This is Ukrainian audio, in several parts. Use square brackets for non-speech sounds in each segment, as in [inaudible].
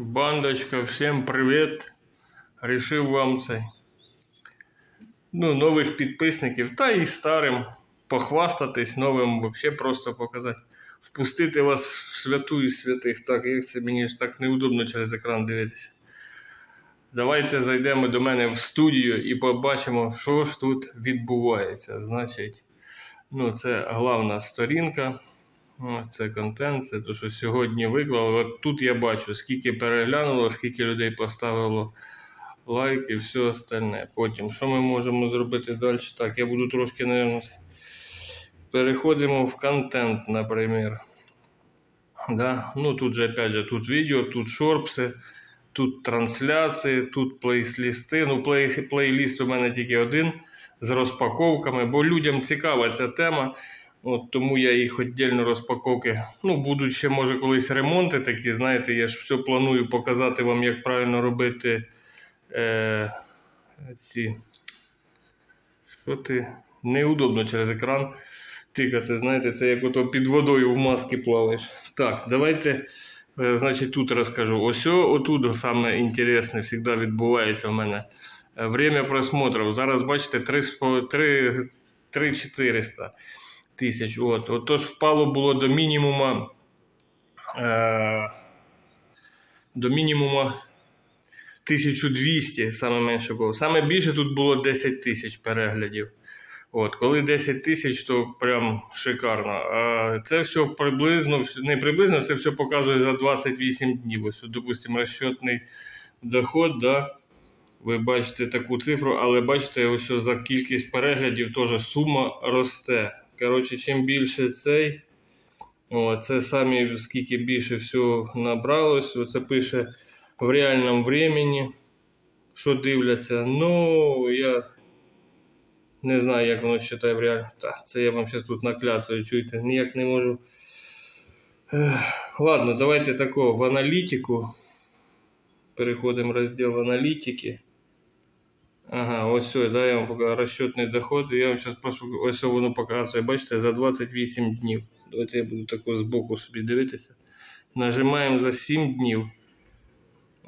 Бандочка, всім привіт. Рішив вам цей. Ну, нових підписників, та і старим похвастатись, новим взагалі просто показати. Впустити вас в святу із святих. Так, як це мені ж так неудобно через екран дивитися. Давайте зайдемо до мене в студію і побачимо, що ж тут відбувається. Значить, ну, це головна сторінка. Це контент, це те, що сьогодні виклав. От тут я бачу, скільки переглянуло, скільки людей поставило лайк і все остальне. Потім, що ми можемо зробити далі? Так, я буду трошки, мабуть, переходимо в контент, наприклад. Да? Ну, тут же, опять же, тут відео, тут шорпси, тут трансляції, тут плейлісти. Ну, плей, плейліст у мене тільки один з розпаковками, бо людям цікава ця тема. От Тому я їх віддільно розпаковки. Ну, будуть ще, може, колись ремонти такі, знаєте, я ж все планую показати вам, як правильно робити е, ці. Що ти? Неудобно через екран тикати. Знаєте, це як ото під водою в маски плаваєш. Так, давайте. е, Значить, тут розкажу. Ось отут саме інтересне завжди відбувається в мене. Е, Время просмотрів. Зараз бачите 3400 тисяч. От. Отож впало було до мінімума. Е, до мінімума 1200, саме менше було. Саме більше тут було 10 тисяч переглядів. От, коли 10 тисяч, то прям шикарно. А це все приблизно, не приблизно, це все показує за 28 днів. Ось, допустимо, розчетний доход, да, ви бачите таку цифру, але бачите, ось за кількість переглядів теж сума росте. Коротше, чим більше цей, це самі скільки більше всього набралось. Оце пише в реальному времени, що дивляться. Ну, я не знаю, як воно вважає в реальному. Так, це я вам зараз тут накляцаю, чуєте, ніяк не можу. Ладно, давайте такого в аналітику. Переходимо в розділ аналітики. Ага, ось все, да, я вам покажу розчетний доход. Я вам зараз ось воно показує, бачите, за 28 днів. Давайте я буду тако збоку собі дивитися. Нажимаємо за 7 днів.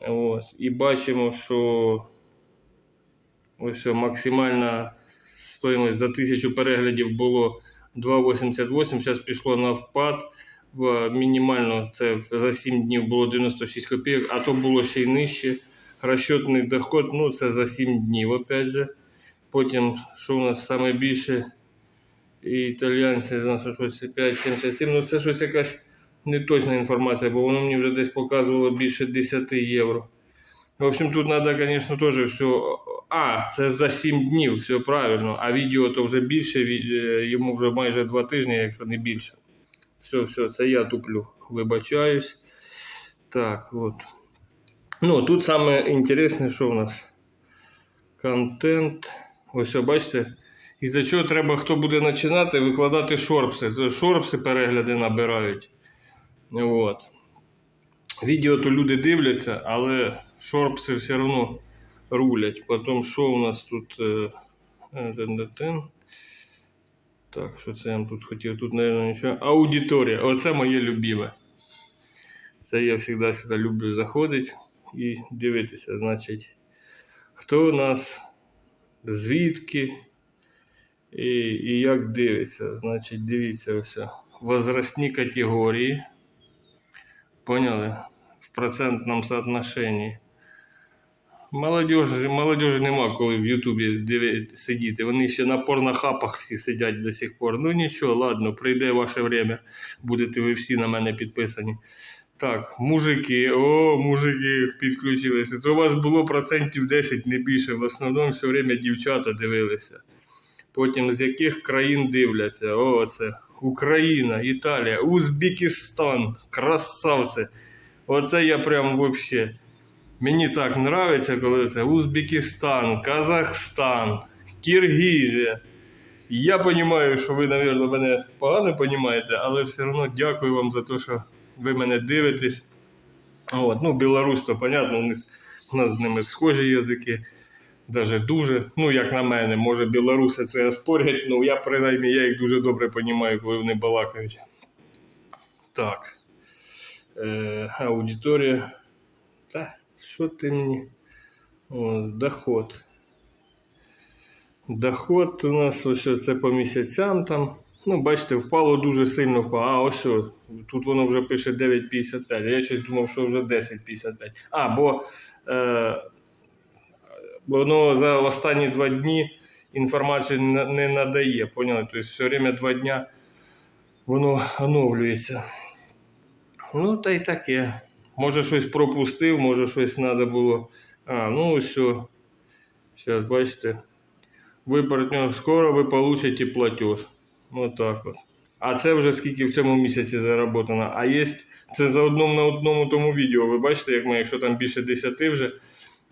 Ось, і бачимо, що ось все, максимальна стоїмость за 1000 переглядів було 2,88. Зараз пішло на впад. Мінімально це за 7 днів було 96 копійок, а то було ще й нижче. Розчетний доход, ну це за 7 днів, опять же. Потім, що у нас саме більше, італіянці у нас щось 5,77. Ну це щось якась неточна інформація, бо воно мені вже десь показувало більше 10 євро. В общем, тут треба, звісно, теж все. А, це за 7 днів, все правильно. А відео то вже більше, е, йому вже майже 2 тижні, якщо не більше. Все, все, це я туплю. Вибачаюсь. Так, от. Ну, тут саме інтересне, що в нас? Контент. Ось, бачите, із-за чого треба, хто буде починати, викладати шорпси. Шорпси перегляди набирають. От. Відео то люди дивляться, але шорпси все одно рулять. Потім, що у нас тут? е, е. Так, що це я тут хотів? Тут, мабуть, нічого. Аудиторія. Оце моє любиме. Це я завжди сюди люблю заходити і дивитися. Значить, хто у нас, звідки і, і як дивиться. Значить, дивіться все. Возрастні категорії. Поняли? В процентному соотношенні. Молодежі, молодежі нема коли в Ютубі сидіти. Вони ще на порнохапах всі сидять до сих пор. Ну нічого, ладно, прийде ваше время. Будете ви всі на мене підписані. Так, мужики, о, мужики підключилися. То у вас було процентів 10, не більше. В основному все время дівчата дивилися. Потім з яких країн дивляться? О, це Україна, Італія, Узбекистан, красавці. Оце я прям вообще. Мені так нравиться, коли це Узбекистан, Казахстан, Киргизія. Я розумію, що ви, мабуть, мене погано розумієте, але все одно дякую вам за те, що ви мене дивитесь. От, ну, Білорусь, то понятно, у нас, у нас з ними схожі язики. Даже дуже, ну як на мене, може білоруси це спорять, ну я принаймні я їх дуже добре розумію, коли вони балакають. Так. Е, аудиторія. Та, що ти мені? О, доход. Доход у нас ось це по місяцям там. Ну, бачите, впало дуже сильно впало. А, ось о, тут воно вже пише 9,55. Я щось думав, що вже 10,55. А, бо е, воно за останні два дні інформацію не, надає. Поняли? Тобто все время два дня воно оновлюється. Ну, та й таке. Може щось пропустив, може щось треба було. А, ну все. Зараз бачите. Ви партнер, скоро ви получите платеж. Вот так от. А це вже скільки в цьому місяці заработано. А є це за одному на одному тому відео. Ви бачите, як ми, якщо там більше 10 вже.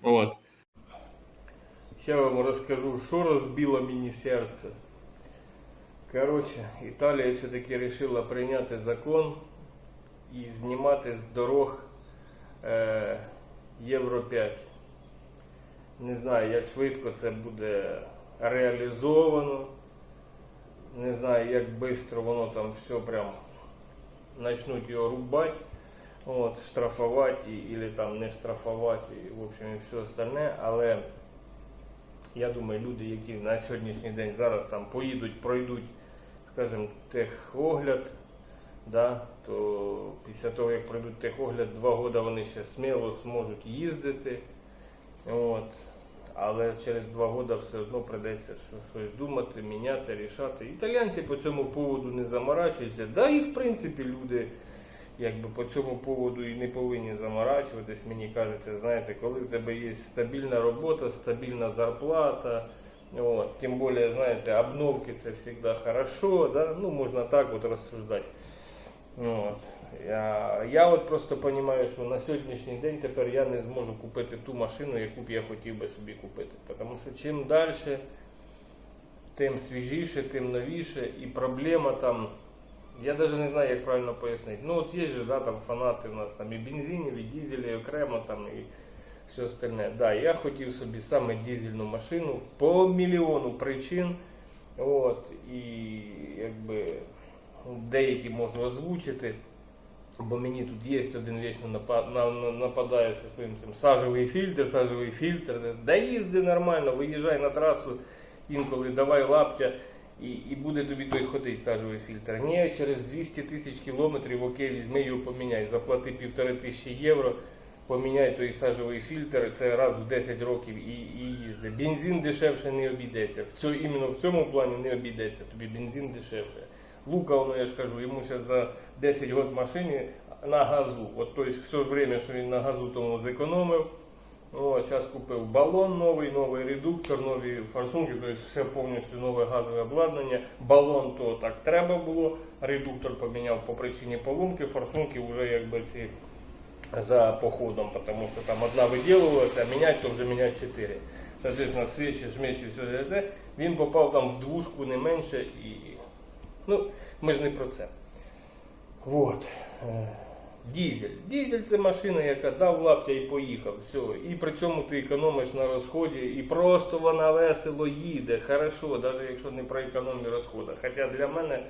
От. Ще вам розкажу, що розбило мені серце. Коротше, Італія все-таки вирішила прийняти закон і знімати з дорог е, Євро 5. Не знаю, як швидко це буде реалізовано. Не знаю, як швидко воно там все прям почнуть його рубати, от, штрафувати і, или там не штрафувати, і, в общем, і все остальне. Але я думаю, люди, які на сьогоднішній день зараз там поїдуть, пройдуть, скажімо, техогляд, да, то після того, як пройдуть техогляд, два роки вони ще сміло зможуть їздити. От. Але через два роки все одно прийдеться щось думати, міняти, рішати. Італійці по цьому поводу не заморачуються. Да і в принципі люди якби по цьому поводу і не повинні заморачуватись. Мені кажеться, знаєте, коли в тебе є стабільна робота, стабільна зарплата. От, тим більше, знаєте, обновки це завжди хорошо, да? ну можна так от розсуждати. От. Я, я от просто розумію, що на сьогоднішній день тепер я не зможу купити ту машину, яку б я хотів би собі купити. Тому що чим далі, тим свіжіше, тим новіше. І проблема там, я навіть не знаю, як правильно пояснити. Ну от є же, да, там фанати у нас там і бензинів, і дізелі окремо там і все остальне. Да, я хотів собі саме дізельну машину по мільйону причин. От, і якби деякі можу озвучити. Бо мені тут є один вічно напа- на- на- нападає зі своїм цим сажевий фільтр, сажевий фільтр. Да їзди нормально, виїжджай на трасу, інколи давай лаптя і, і буде тобі той ходить сажевий фільтр. Ні, через 200 тисяч кілометрів, окей, візьми його поміняй, заплати півтори тисячі євро, поміняй той сажевий фільтр, це раз в 10 років і, і їзди. Бензин дешевше не обійдеться. В цьому, іменно в цьому плані не обійдеться, тобі бензин дешевше. Лука, воно, я ж кажу, йому ще за 10 років машині на газу. От тобто все время, що він на газу тому зекономив. О, зараз купив балон новий, новий редуктор, нові форсунки, тобто все повністю нове газове обладнання. Балон то так треба було. Редуктор поміняв по причині поломки, форсунки вже якби ці за походом, тому що там одна виділувалася, а міняти то вже міняти чотири. Соответственно, свічі, шмечі, все. Він попав там в двушку не менше і. Ну, ми ж не про це. Вот. Е, Дізель. Дізель це машина, яка дав лаптя і поїхав. Все. І при цьому ти економиш на розході, і просто вона весело їде. Хорошо, навіть якщо не про економію розходу. Хоча для мене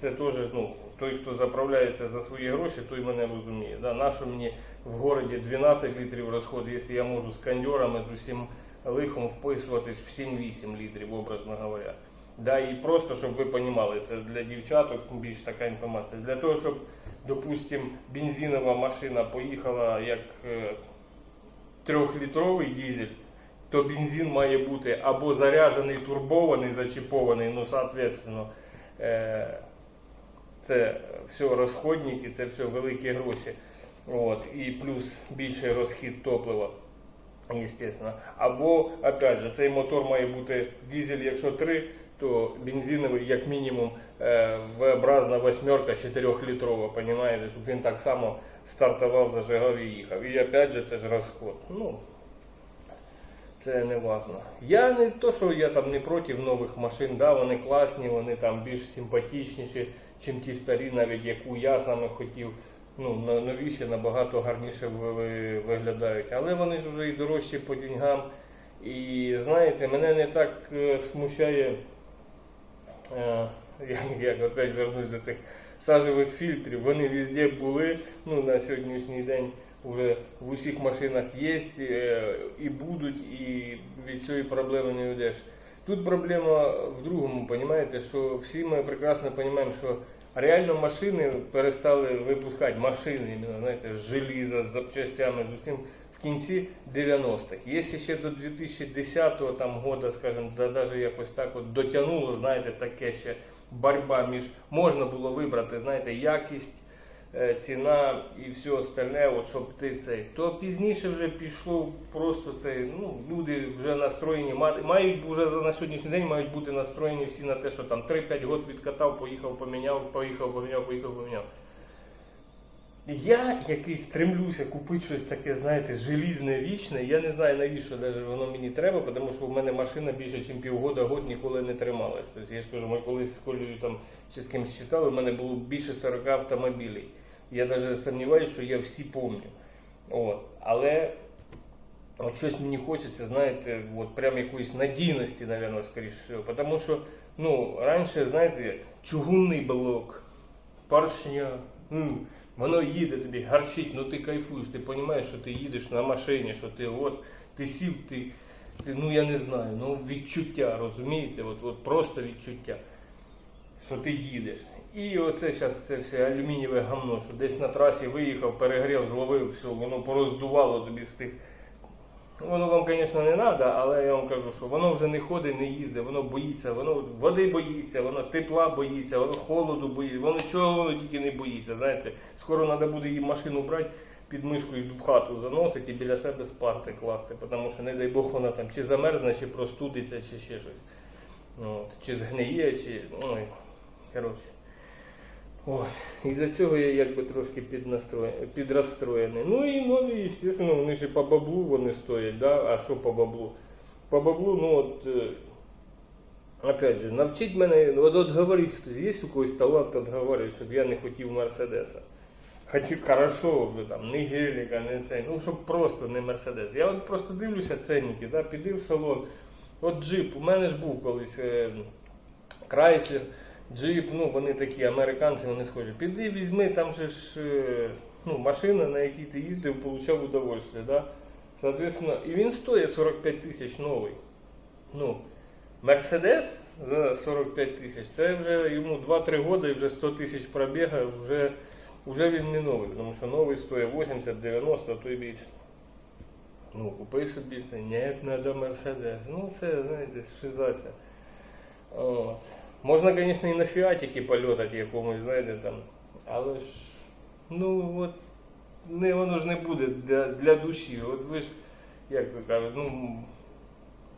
це теж, ну, той, хто заправляється за свої гроші, той мене розуміє. Да? Нащо мені в городі 12 літрів розходу, якщо я можу з кондьорами, з усім лихом вписуватись в 7-8 літрів, образно говоря. Да, і просто, щоб ви розуміли, це для дівчаток більш така інформація. Для того, щоб, допустим, бензинова машина поїхала як е, трьохлітровий дизель, то бензин має бути або заряджений, турбований, зачіпований, ну, соответственно, е, це все розходники, це все великі гроші. От, і плюс більший розхід топлива. Естественно. Або, опять же, цей мотор має бути дизель, якщо 3, то бензиновий, як мінімум, е, V-образна восьмерка 4-літрова, понимаєте, щоб він так само стартував, зажигав і їхав. І опять же, це ж розход. Ну, це не важно. Я не то, що я там не проти нових машин, да, вони класні, вони там більш симпатичніші, чим ті старі, навіть яку я саме хотів. Ну, новіші набагато гарніше ви- ви- виглядають. Але вони ж вже і дорожчі по деньгам. І знаєте, мене не так е, смущає, як опять вернусь до цих сажевих фільтрів. Вони везде були ну, на сьогоднішній день. вже в усіх машинах є е, і будуть, і від цієї проблеми не йдеш. Тут проблема в другому, розумієте, що всі ми прекрасно розуміємо, що реально машини перестали випускати машини, знаєте, з желіза, з запчастями, з усім кінці 90-х. Якщо ще до 2010 там, года, скажімо, да, навіть якось так от дотягнуло, знаєте, таке ще боротьба між можна було вибрати, знаєте, якість е, ціна і все остальне, от, щоб ти цей. То пізніше вже пішло просто цей, ну, люди вже настроєні, ма- мають вже на сьогоднішній день мають бути настроєні всі на те, що там 3-5 років відкатав, поїхав, поміняв, поїхав, поміняв, поїхав, поміняв. Я якийсь стремлюся купити щось таке, знаєте, желізне, вічне. Я не знаю навіщо воно мені треба, тому що в мене машина більше, ніж півгода, год ніколи не трималась. Тобто, я ж кажу, ми колись з Колею там чи з кимось читали, в мене було більше 40 автомобілів. Я навіть сумніваюся, що я всі пам'ятаю. От. Але от щось мені хочеться, знаєте, от прям якоїсь надійності, мабуть, скоріше всього. Тому що, ну, раніше, знаєте, чугунний блок, поршня, ну, воно їде тобі, гарчить, ну ти кайфуєш, ти розумієш, що ти їдеш на машині, що ти от, ти сів, ти, ти ну я не знаю, ну відчуття, розумієте, от, от просто відчуття, що ти їдеш. І оце зараз це все алюмінієве гамно, що десь на трасі виїхав, перегрів, зловив, все, воно пороздувало тобі з тих. Воно вам, звісно, не треба, але я вам кажу, що воно вже не ходить, не їздить, воно боїться, воно води боїться, воно тепла боїться, воно холоду боїться, воно чого воно тільки не боїться. Знаєте, скоро треба буде її машину брати, під мишку і в хату заносити і біля себе спати класти, тому що, не дай Бог, вона там чи замерзне, чи простудиться, чи ще щось. От, чи згниє, чи. Ой, коротше. От. І за цього я якби трошки підрозстроєний. Ну і нові, звісно, вони ж по баблу вони стоять, да? а що по баблу? По баблу, ну от, е, опять же, навчить мене, от, от говорить хтось, є у когось талант отговорювати, щоб я не хотів Мерседеса. Хотів хорошо, там, не геліка, не цей, ну щоб просто не Мерседес. Я от просто дивлюся ценники, да? піди в салон. От джип, у мене ж був колись е, Крайслер, джип, ну вони такі американці, вони схожі. Піди візьми, там же ж е, ну, машина, на якій ти їздив, получав удовольствие. Да? Соответственно, і він стоїть 45 тисяч новий. Ну, Мерседес за 45 тисяч, це вже йому 2-3 роки і вже 100 тисяч пробіга, вже, вже він не новий, тому що новий стоїть 80-90, а то й більше. Ну, купи собі ні, треба Мерседес. Ну, це, знаєте, шизаця. От. Можна, звісно, і на фіатіки польотати якомусь, знаєте, там. Але ж, ну, от, не, воно ж не буде для, для душі. От ви ж, як то кажуть, ну,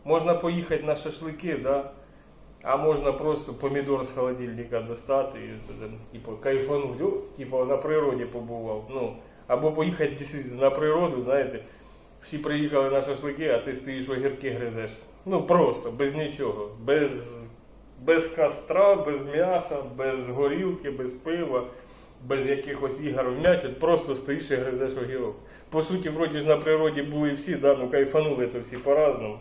можна поїхати на шашлики, да? а можна просто помідор з холодильника достати і це, типу, кайфануть, типу, на природі побував. Ну, або поїхати на природу, знаєте, всі приїхали на шашлики, а ти стоїш огірки гризеш. Ну просто, без нічого, без, без костра, без м'яса, без горілки, без пива, без якихось ігор в м'яч, просто стоїш і гризеш огірок. По суті, вроді ж на природі були всі, да, ну кайфанули то всі по-разному.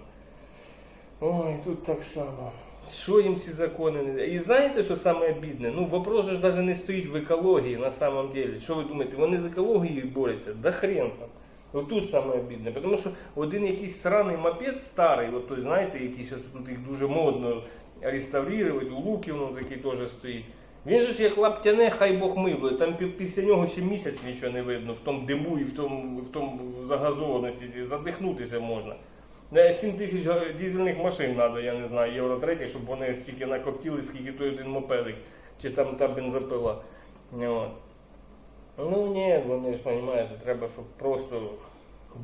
Ой, тут так само. Що їм ці закони І знаєте, що саме бідне? Ну, вопрос же навіть не стоїть в екології на самом деле. Що ви думаєте, вони з екологією борються? Да хрен там. От тут саме обідне. Тому що один якийсь сраний мопед старий, от той, знаєте, який зараз тут їх дуже модно реставрувати, у Луківну такий теж стоїть. Він же ж як лаптяне, хай Бог милує. Там після нього ще місяць нічого не видно, в тому диму і в тому, в тому загазованості, задихнутися можна. 7 тисяч га- дизельних машин треба, я не знаю, євро 3, щоб вони стільки накоптіли, скільки той один мопедик, чи там та бензопила. От. Ну ні, вони ж розумієте, треба, щоб просто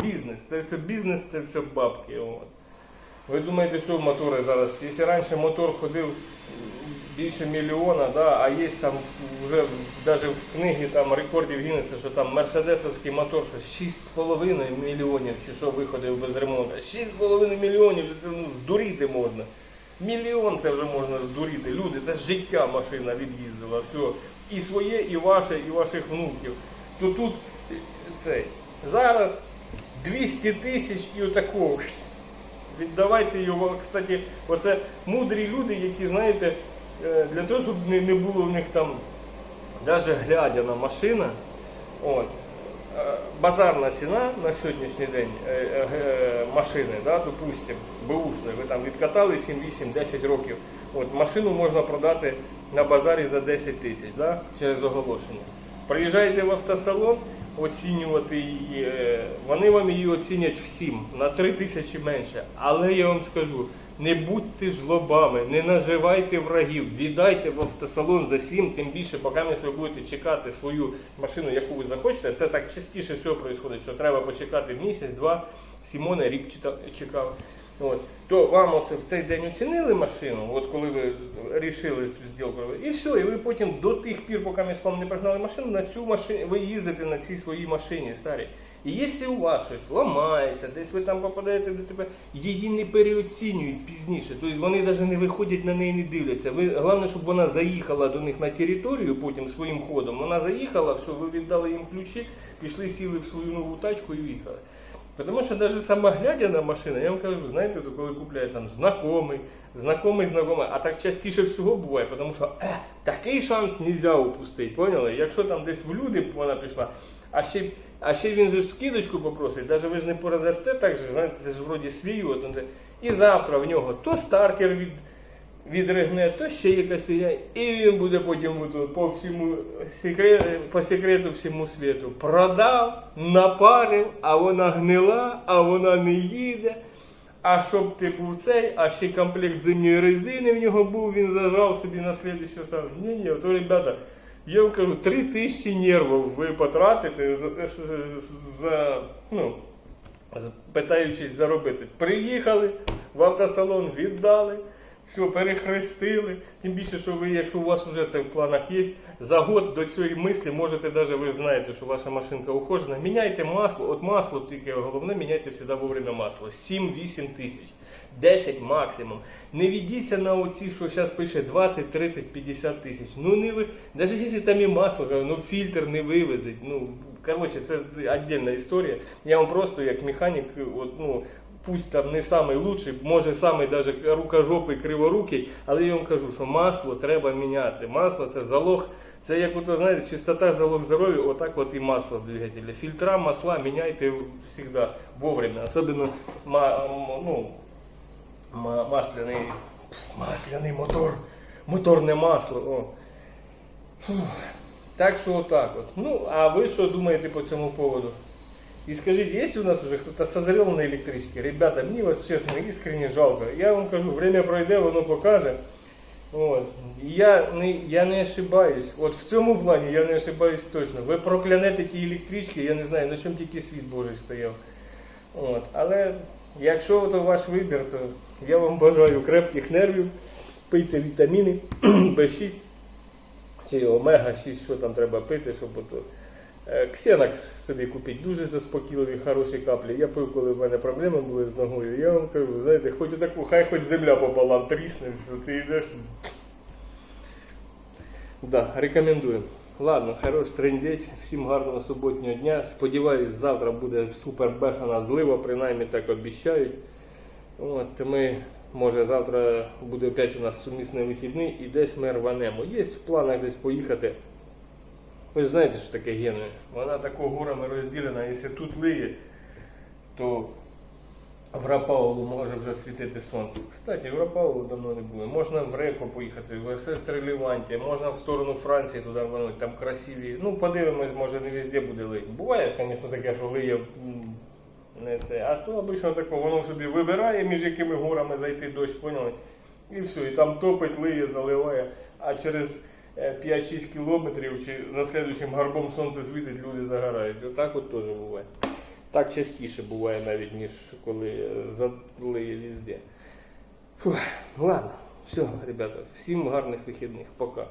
бізнес. Це все бізнес, це все бабки. От. Ви думаєте, що мотори зараз? Якщо раніше мотор ходив більше мільйона, да, а є там вже навіть в книгі там рекордів Гіннеса, що там мерседесовський мотор, що 6,5 мільйонів чи що виходив без ремонту. 6,5 мільйонів, це ну, здуріти можна. Мільйон це вже можна здуріти. Люди, це життя машина від'їздила. Все. І своє, і ваше, і ваших внуків. То тут е, цей. Зараз 200 тисяч і отакого. Віддавайте його, кстати, оце мудрі люди, які, знаєте, е, для того, щоб не, було в них там, навіть глядя на машина, от, е, базарна ціна на сьогоднішній день е, машини, да, допустимо, беушної, ви там відкатали 7, 8, 10 років. От, машину можна продати на базарі за 10 тисяч да, через оголошення. Приїжджаєте в автосалон, оцінювати її, е, вони вам її оцінять всім на 3 тисячі менше. Але я вам скажу, не будьте жлобами, не наживайте врагів, віддайте в автосалон за 7, тим більше, поки ви будете чекати свою машину, яку ви захочете. Це так частіше всього відбувається, що треба почекати місяць-два. Сімона рік чекав. От. То вам оце в цей день оцінили машину, от коли ви рішили цю зділку і все, і ви потім до тих пір, поки ми з вами не пригнали машину, на цю машину ви їздите на цій своїй машині старій. І якщо у вас щось ламається, десь ви там попадаєте до тебе, її не переоцінюють пізніше. Тобто вони навіть не виходять на неї, не дивляться. Ви головне, щоб вона заїхала до них на територію потім своїм ходом. Вона заїхала, все, ви віддали їм ключі, пішли, сіли в свою нову тачку і їхали. Тому що навіть сама глядя на машину, я вам кажу, знаєте, то коли купляє там знайомий, знайомий, знайомий, а так частіше всього буває, тому що е, такий шанс не можна упустити, поняли? Якщо там десь в люди вона пішла, а ще, а ще він же скидочку попросить, навіть ви ж не порозрасте так же, знаєте, це ж вроді свій, от, і завтра в нього то стартер від, відригне, то ще якась фігня, і він буде потім по всьому секрет, по секрету всьому світу. Продав, напарив, а вона гнила, а вона не їде. А щоб ти був цей, а ще комплект зимньої резини в нього був, він зажав собі на слідуючу сам. Ні, ні, то ребята, я вам кажу, три тисячі нервів ви потратите за, за ну, питаючись заробити. Приїхали в автосалон, віддали, все, перехрестили. Тим більше, що ви, якщо у вас вже це в планах є, за год до цієї мислі можете навіть ви знаєте, що ваша машинка ухожена. Міняйте масло, от масло тільки головне, міняйте завжди вовремя масло. 7-8 тисяч. 10 максимум. Не ведіться на оці, що зараз пише 20, 30, 50 тисяч. Ну не ви, навіть якщо там і масло, ну фільтр не вивезить. Ну, коротше, це віддільна історія. Я вам просто як механік, от, ну, пусть там не самий лучший, може самий даже рукожопий, криворукий, але я вам кажу, що масло треба міняти. Масло це залог. Це як ото, знаєте, чистота залог здоров'я, отак от і масло в двигателі. Фільтра, масла міняйте завжди вовремя. Особливо ма, ну, ма- масляний, масляний мотор, моторне масло. О. Фух. Так що отак от. Ну, а ви що думаєте по цьому поводу? И скажите, есть у нас уже кто-то созрел на электричке? Ребята, мне вас честно, искренне жалко. Я вам кажу, время пройде, воно покаже. От. Я не, я не ошибаюсь. От в цьому плані я не ошибаюсь точно. Ви проклянете ті електрички, я не знаю, на чому тільки світ Божий стояв. От. Але якщо то ваш вибір, то я вам бажаю крепких нервів, пийте вітаміни [clears throat] B6 чи омега 6, що там треба пити, щоб ото. Е, Ксенакс собі купіть, дуже заспокійливі, хороші каплі. Я пив, коли в мене проблеми були з ногою. Я вам кажу, знаєте, хоч таку, хай хоч земля пополам трісне, що ти йдеш. Да, рекомендую. Ладно, хорош трендеть. Всім гарного суботнього дня. Сподіваюсь, завтра буде супер бешена злива, принаймні так обіцяють. От, ми, може, завтра буде опять у нас сумісний вихідний і десь ми рванемо. Є в планах десь поїхати. Ви знаєте, що таке Генуя? Вона такого горами розділена, якщо тут лиє, то в Рапаулу може вже світити сонце. Кстати, в Рапаулу давно не було. Можна в Реко поїхати, в сестри Ліванті, можна в сторону Франції туди рвануть, там красиві. Ну, подивимось, може не везде буде лити. Буває, звісно, таке, що лиє не це. А то обично таке, воно собі вибирає, між якими горами зайти дощ, поняли? І все, і там топить, лиє, заливає, а через 5-6 кілометрів чи за слідуючим горбом сонце світить, люди загорають. Отак от теж буває. Так частіше буває навіть, ніж коли затлиє візде. Ладно, все, ребята, всім гарних вихідних, пока.